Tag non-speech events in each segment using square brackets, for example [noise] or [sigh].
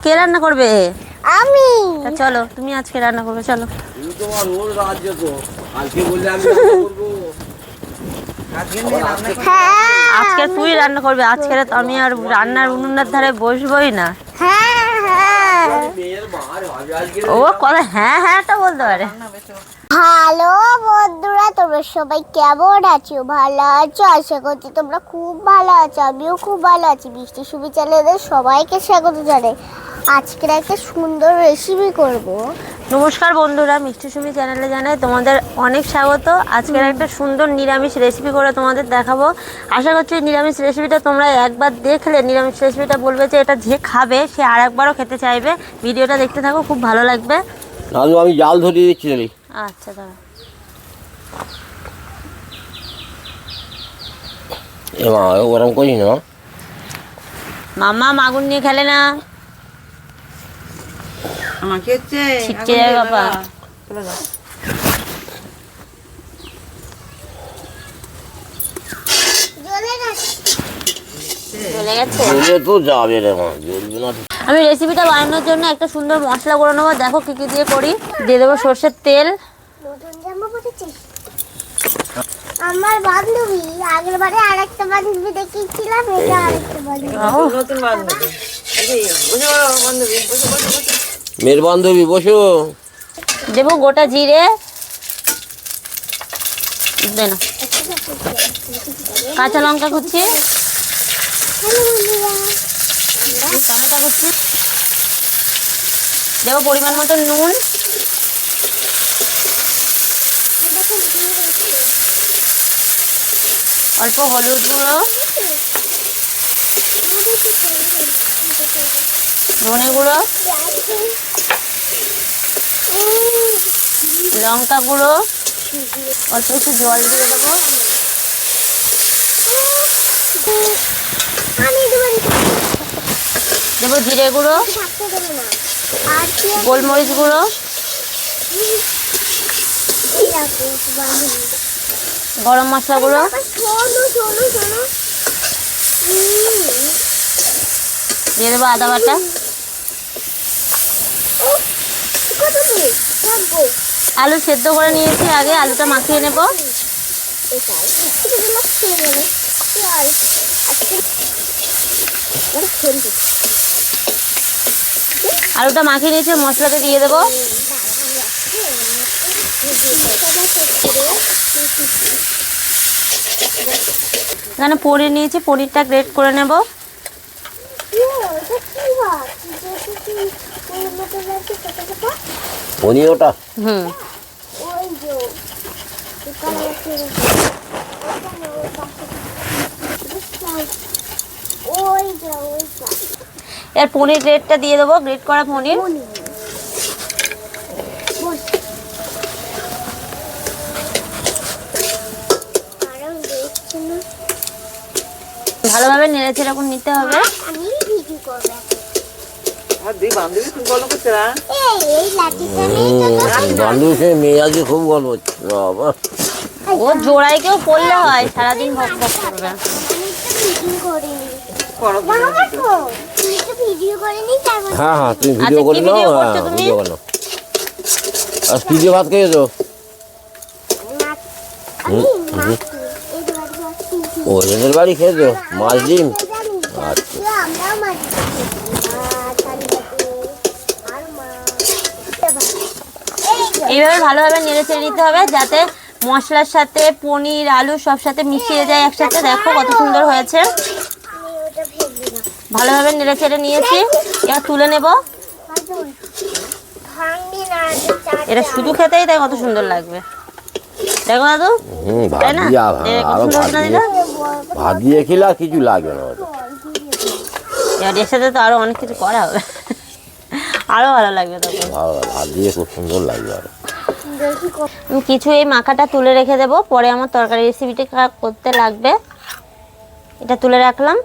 কে রান্না করবে? আমি। তা চলো তুমি আজকে রান্না করবে চলো। তুমি তোমার ওর রাজ্য তো। কালকে বললে আমি রান্না করব। আবার আজকে হ্যাঁ। তুই রান্না করবে আজকে তো আমি আর রান্নার উনুনের ধারে বসবোই না। হ্যাঁ হ্যাঁ। ও কথা হ্যাঁ হ্যাঁটা বলতে পারে। হ্যালো বন্ধুরা তোমরা সবাই কেমন আছো? ভালো আছো? আশা করছি তোমরা খুব ভালো আছো। আমিও খুব ভালো আছি। বৃষ্টি সুবি চ্যানেলের সবাইকে স্বাগত জানাই। আজকের একটা সুন্দর রেসিপি করব। নমস্কার বন্ধুরা মিষ্টি সুমি চ্যানেলে জানাই তোমাদের অনেক স্বাগত। আজকের একটা সুন্দর নিরামিষ রেসিপি করে তোমাদের দেখাবো। আশা করছি এই নিরামিষ রেসিপিটা তোমরা একবার দেখলে নিরামিষ রেসিপিটা বলবে যে এটা যে খাবে সে আর একবারও খেতে চাইবে। ভিডিওটা দেখতে থাকো খুব ভালো লাগবে। নানু আমি জাল ধরিয়ে দিচ্ছি আচ্ছা দাঁড়া এ মা ও ওরম করিস না মাম্মা মাগুর নিয়ে খেলে না? আমাকে হচ্ছে ছিটকে যাবে বাবা। চলে যাও চলে গেছে? জ্বলে তো যাবে রে মা জ্বলবে না তো। আমি রেসিপিটা বানানোর জন্য একটা সুন্দর মশলা করে নেব। দেখো কি কি দিয়ে করি। দিয়ে দেবো সর্ষের তেল। আমার বান্ধবী আগের বারে আরেকটা বান্ধবী দেখিয়েছিলাম এটা আরেকটা বান্ধবী। নতুন বান্ধবী। বান্ধবী বসে বসে বসে মেয়ের বান্ধবী বসো। দেবো গোটা জিরে। দে না। কাঁচা লঙ্কা কুচি টমেটো কুচি। দেবো পরিমাণ মতো নুন। অল্প হলুদ গুঁড়ো। ধনে গুঁড়ো, লঙ্কা গুঁড়ো, অল্প একটু জল দিয়ে দেবো। দেবো জিরে গুঁড়ো, গোলমরিচ গুঁড়ো, গরম মশলা গুঁড়ো। দিয়ে দেবো আদা বাটা ও কত তুমি রাখব আলু সেদ্ধ করে নিয়েছি, আগে আলুটা মাখিয়ে নেব। আলুটা মাখিয়ে নিয়েছি মশলাতে দিয়ে দেবো। এখানে পনির নিয়েছি, পনিরটা গ্রেট করে নেব। ওইটা এর পনির গ্রেটটা দিয়ে দেবো গ্রেট করা পনির। ভালোভাবে নেড়ে চেড়ে নিতে হবে আমি ভিডিও করব আর দুই বান্ধবী তুমি গল্প করছে না এই এই লাঠিটা নিয়ে হুম, বান্ধবীর মেয়ে আজকে খুব গল্প হচ্ছে বাবা। ও জোড়ায় কেউ পড়লে হয় সারাদিন ভক ভক করবে। হ্যাঁ হ্যাঁ তুমি ভিডিও আচ্ছা, করে নাও হ্যাঁ করছ তুমি? ভিডিও করে নাও আর কি দিয়ে ভাত খেয়েছো? যে ও এদের বাড়ি খেয়েছো? মাছ ডিম? আচ্ছা আমরাও মাছ ভাত আলু ভাতে আর মাছ এই যে এইভাবে ভালোভাবে নেড়ে চেড়ে নিতে হবে যাতে মশলার সাথে পনির আলু সব সাথে মিশিয়ে যায় একসাথে। দেখো কত সুন্দর হয়েছে। ভালোভাবে নেড়ে চেড়ে নিয়েছি। এবার তুলে নেব। এটা শুধু খেতেই তাই কত সুন্দর লাগবে। দেখো দাদু তাই না? খেলে আর কিছু লাগবে না এবার এর সাথে তো আরও অনেক কিছু করা হবে। আরও ভালো লাগবে তখন খুব সুন্দর লাগবে আর। কিছু এই মাখাটা তুলে রেখে দেবো, পরে আমার তরকারি রেসিপিটা করতে লাগবে। এটা তুলে রাখলাম।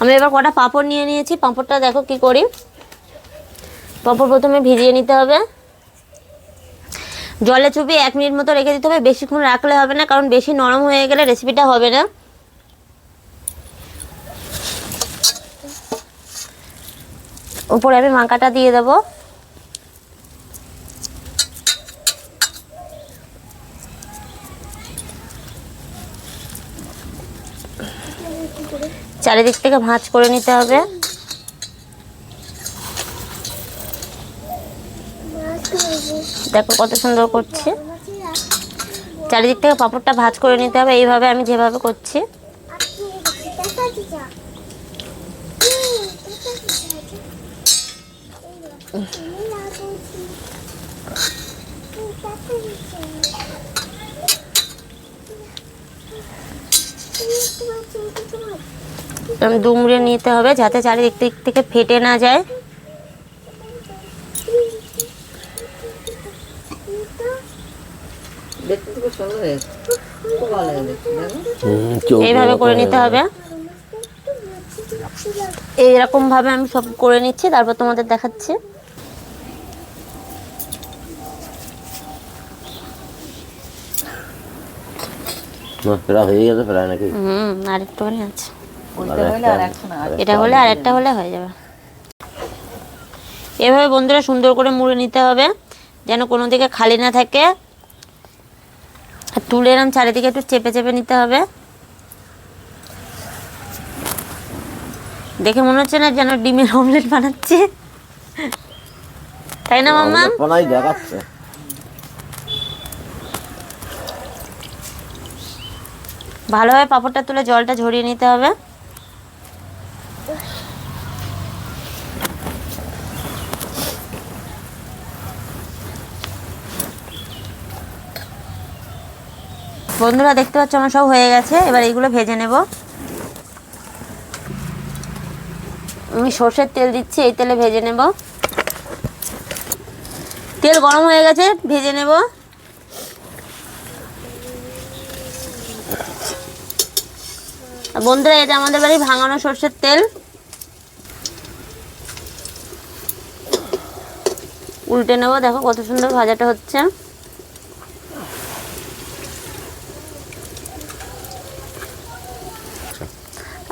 আমি এবার কটা পাঁপড় নিয়ে নিয়েছি। পাঁপড়টা দেখো কি করি। পাঁপড় প্রথমে ভিজিয়ে নিতে হবে। জলে চুপিয়ে এক মিনিট মতো রেখে দিতে হবে। বেশিক্ষণ রাখলে হবে না, কারণ বেশি নরম হয়ে গেলে রেসিপিটা হবে না। উপরে আমি মাখাটা দিয়ে দেবো। চারিদিক থেকে ভাঁজ করে নিতে হবে। দেখো কত সুন্দর করছি। চারিদিক থেকে পাঁপড়টা ভাঁজ করে নিতে হবে, এইভাবে আমি যেভাবে করছি। এরকম দুমড়ে নিতে হবে যাতে চারিদিক দিক থেকে ফেটে না যায়। এইভাবে করে নিতে হবে। এইরকম ভাবে আমি সব করে নিচ্ছি তারপর তোমাদের দেখাচ্ছি। প্রায় হয়ে গেছে প্রায় নাকি? হুম আরেকটুখানি আছে। আর আর এটা হলে আর একটা হলে হয়ে যাবে। এভাবে বন্ধুরা সুন্দর করে মুড়ে নিতে হবে যেন কোনো দিকে খালি না থাকে। আর তুলে এরম চারিদিকে একটু চেপে চেপে নিতে হবে। দেখে মনে হচ্ছে না যেন ডিমের অমলেট বানাচ্ছে। তাই না মাম্মা? দেখাচ্ছে। ভালোভাবে পাঁপড়টা তুলে জলটা ঝরিয়ে নিতে হবে। বন্ধুরা দেখতে পাচ্ছ আমার সব হয়ে গেছে, এবার এইগুলো ভেজে নেব। আমি সর্ষের তেল দিচ্ছি, এই তেলে ভেজে নেব। তেল গরম হয়ে গেছে, ভেজে নেব। বন্ধুরা, এটা আমাদের বাড়ি ভাঙানো সর্ষের তেল। উল্টে নেব, দেখো কত সুন্দর ভাজাটা হচ্ছে।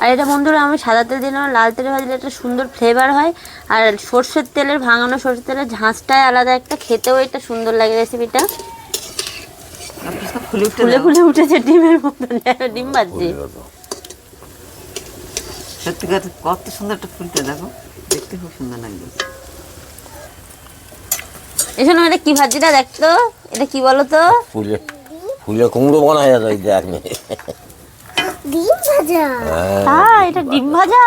আর এটা বন্ধুরা আমি সাদা তেল দিলাম লাল তেলে ভাজলে একটা সুন্দর ফ্লেভার হয়। আর সর্ষের তেলের ভাঙানো সর্ষের তেলের ঝাঁসটাই আলাদা একটা খেতেও এটা সুন্দর লাগে রেসিপিটা ফুলে ফুলে উঠেছে ডিমের মতন ডিম ভাজছে সত্যি কথা কত সুন্দর একটা ফুলতে দেখো দেখতে খুব সুন্দর লাগবে এই এটা কি ভাজিটা দেখতো? এটা কি বলো তো ফুলে ফুলে কুমড়ো বানা হয়ে যাবে দেখ ডিম ভাজা। হ্যাঁ এটা ডিম ভাজা।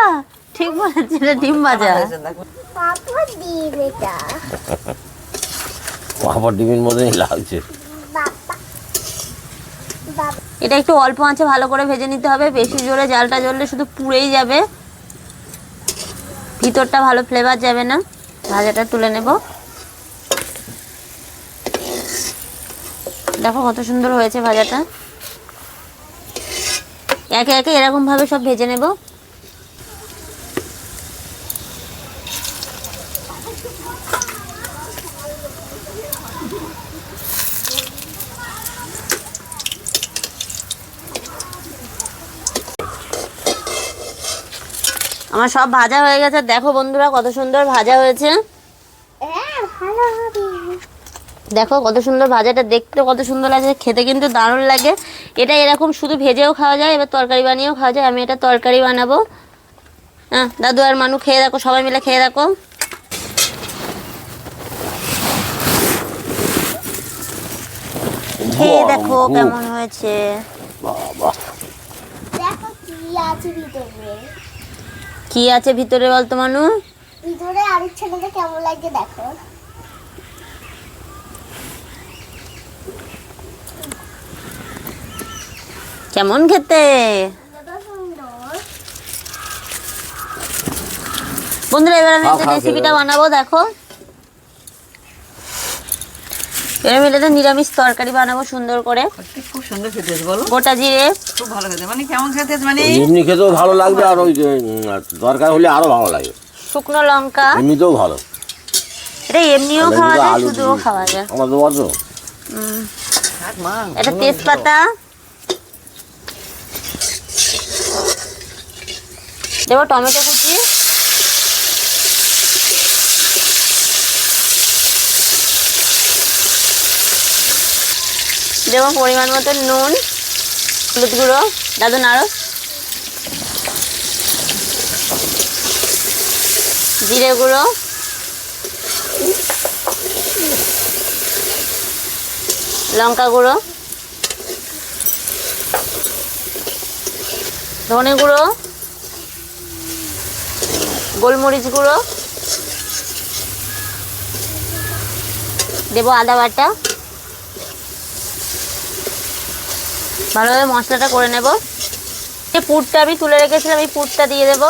ঠিক বলেছি এটা ডিম ভাজা। পাপা ডিম এটা। পাপড় ডিমের মতনই লাগছে। এটা একটু অল্প আঁচে ভালো করে ভেজে নিতে হবে। বেশি জোরে জালটা জ্বললে শুধু পুড়েই যাবে। ভিতরটা ভালো ফ্লেভার যাবে না। ভাজাটা তুলে নেব। দেখো কত সুন্দর হয়েছে ভাজাটা। একে একে এরকম ভাবে সব ভেজে নেব। আমার সব ভাজা হয়ে গেছে। দেখো বন্ধুরা কত সুন্দর ভাজা হয়েছে। হ্যাঁ ভালো হবে। দেখো কত সুন্দর ভাজাটা দেখতে কত সুন্দর লাগে খেতে কিন্তু দারুণ লাগে। এটা এরকম শুধু ভেজেও খাওয়া যায় এবার তরকারি বানিয়েও খাওয়া যায়। আমি এটা তরকারি বানাবো। হ্যাঁ দাদু আর মানু খেয়ে দেখো সবাই মিলে খেয়ে দেখো। খেয়ে দেখো কেমন হয়েছে। কি আছে ভিতরে। কি আছে ভিতরে বলতো মানু? ভিতরে আলুর ছেলেটা কেমন লাগছে দেখো। কেমন খেতে? বন্ধুরা এবার আমি একটা রেসিপিটা বানাবো দেখো। এটা নিরামিষ তরকারি বানাবো সুন্দর করে। খুব সুন্দর খেতে বলো। গোটা জিরে। খুব ভালো খেতে। মানে কেমন খেতে মানে? এমনি খেতেও ভালো লাগবে আর ওই দরকার হলে আরও ভালো লাগে। শুকনো লঙ্কা। এমনিতেও ভালো। এটা এমনিও খাওয়া যায় আলু শুধুও খাওয়া যায়। আমার তো এটা তেজপাতা। দেবো টমেটো কুচি দেবো পরিমাণ মতো নুন, হলুদ গুঁড়ো দাদু নাড়ো জিরে গুঁড়ো। লঙ্কা গুঁড়ো। ধনে গুঁড়ো। গোলমরিচ গুঁড়ো। দেবো আদা বাটা। ভালোভাবে মশলাটা করে নেব। যে পুরটা আমি তুলে রেখেছিলাম, এই পুরটা দিয়ে দেব।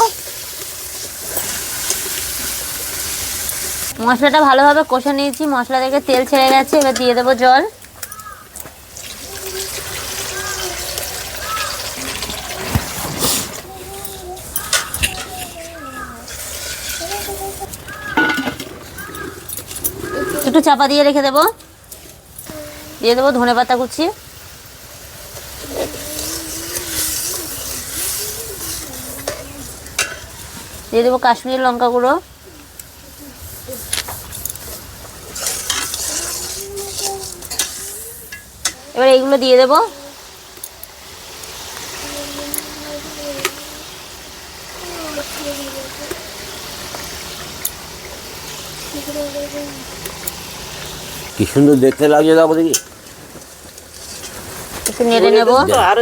মশলাটা ভালোভাবে কষে নিয়েছি, মশলা থেকে তেল ছেড়ে গেছে, এবার দিয়ে দেবো জল। একটু চাপা দিয়ে রেখে দেবো। দিয়ে দেবো ধনে পাতা কুচি। দিয়ে দেবো কাশ্মীরি লঙ্কা গুঁড়ো। এবার এইগুলো দিয়ে দেবো। কি সুন্দর দেখতে লাগছে দেখো। দেখি নেড়ে নেব। আরও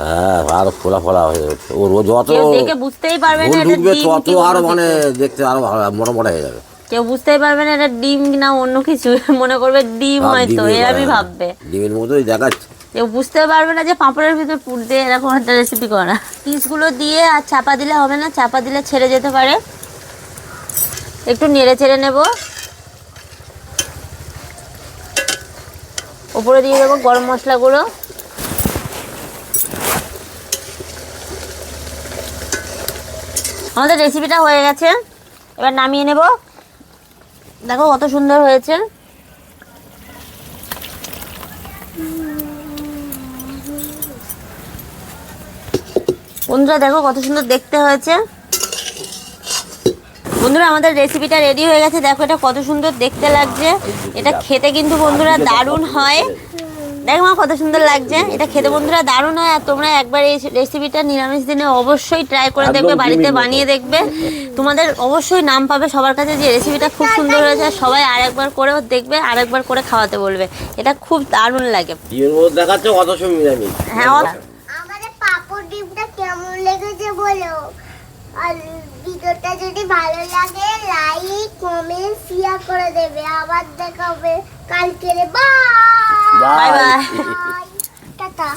হ্যাঁ আরও ফোলা ফোলা হয়ে যাচ্ছে ওর যত দেখে বুঝতেই পারবে না এটা তত আরও মানে দেখতে আরও মোটা মোটা হয়ে যাবে। কেউ বুঝতেই পারবে না এটা ডিম না অন্য কিছু। [laughs] মনে করবে ডিম হয়তো ডিমই ভাববে। ডিমের মতোই দেখাচ্ছে। কেউ বুঝতে পারবে না যে পাঁপড়ের ভিতরে পুর দিয়ে এরকম একটা রেসিপি করা। পিসগুলো দিয়ে আর চাপা দিলে হবে না চাপা দিলে ছেড়ে যেতে পারে। একটু নেড়ে ছেড়ে নেব। উপরে দিয়ে দেবো গরম মশলা গুঁড়ো আমাদের রেসিপিটা হয়ে গেছে। এবার নামিয়ে নেব। দেখো কত সুন্দর হয়েছে। বন্ধুরা, দেখো কত সুন্দর দেখতে হয়েছে। বন্ধুরা আমাদের রেসিপিটা রেডি হয়ে গেছে। দেখো এটা কত সুন্দর দেখতে লাগছে। এটা খেতে কিন্তু বন্ধুরা দারুণ হয়। দেখো মা কত সুন্দর লাগছে। এটা খেতে বন্ধুরা দারুণ হয়। আর তোমরা একবার এই রেসিপিটা নিরামিষ দিনে অবশ্যই ট্রাই করে দেখবে বাড়িতে বানিয়ে দেখবে। তোমাদের অবশ্যই নাম পাবে সবার কাছে যে রেসিপিটা খুব সুন্দর হয়েছে। আর সবাই আরেকবার করেও দেখবে আরেকবার করে খাওয়াতে বলবে। এটা খুব দারুণ লাগে। দেখাচ্ছে হ্যাঁ আমাদের পাপড় ডিমটা কেমন লেগেছে বলো? আর ভিডিওটা যদি ভালো লাগে লাইক কমেন্ট শেয়ার করে দেবে। আবার দেখা হবে কালকে বাই বাই বাই টাটা।